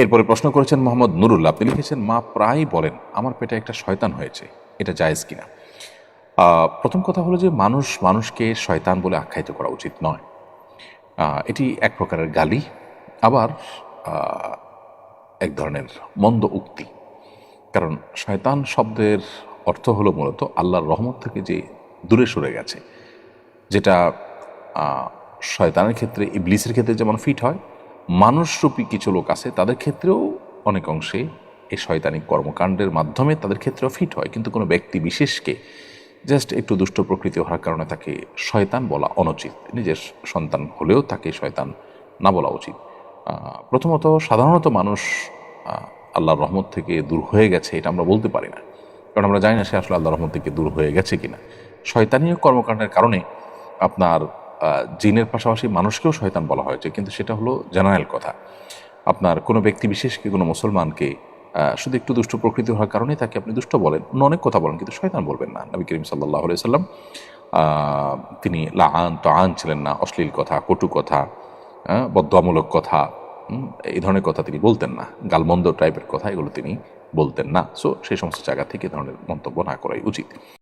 এরপরে প্রশ্ন করেছেন মোহাম্মদ নুরুল্লাহ। আপনি লিখেছেন, মা প্রায় বলেন, আমার পেটে একটা শয়তান হয়েছে। এটা জায়েজ কিনা? প্রথম কথা হলো যে মানুষ মানুষকে শয়তান বলে আখ্যায়িত করা উচিত নয়। এটি এক প্রকারের গালি, আবার এক ধরনের মন্দ উক্তি। কারণ শয়তান শব্দের অর্থ হলো মূলত আল্লাহর রহমত থেকে যে দূরে সরে গেছে। যেটা শয়তানের ক্ষেত্রে ইবলিসের ক্ষেত্রে যেমন ফিট হয় মানুষরূপী কিছু লোক আছে, তাদের ক্ষেত্রেও অনেক অংশে এই শয়তানিক কর্মকাণ্ডের মাধ্যমে তাদের ক্ষেত্রেও ফিট হয়। কিন্তু কোনো ব্যক্তি বিশেষকে জাস্ট একটু দুষ্ট প্রকৃতি হওয়ার কারণে তাকে শয়তান বলা অনুচিত। নিজের সন্তান হলেও তাকে শয়তান না বলা উচিত। প্রথমত সাধারণত মানুষ আল্লাহর রহমত থেকে দূর হয়ে গেছে এটা আমরা বলতে পারি না। কারণ আমরা জানি না সে আসলে আল্লাহর রহমত থেকে দূর হয়ে গেছে কিনা। শয়তানীয় কর্মকাণ্ডের কারণে আপনার জিনের পাশাপাশি মানুষকেও শয়তান বলা হয়েছে কিন্তু সেটা হলো জেনারেল কথা। আপনার কোনো ব্যক্তি বিশেষকে কোনো মুসলমানকে শুধু একটু দুষ্ট প্রকৃতি হওয়ার কারণে তাকে আপনি দুষ্ট বলেন? অন্য অনেক কথা বলেন কিন্তু শয়তান বলবেন না। নবী করিম সাল্লাহ সাল্লাম তিনি লা আন ছিলেন না অশ্লীল কথা কটু কথা হ্যাঁ, বদ্ধমূলক কথা এই ধরনের কথা তিনি বলতেন না। গালমন্দ টাইপের কথা এগুলো তিনি বলতেন না। সো সেই সমস্ত জায়গা থেকে ধরনের মন্তব্য না করাই উচিত।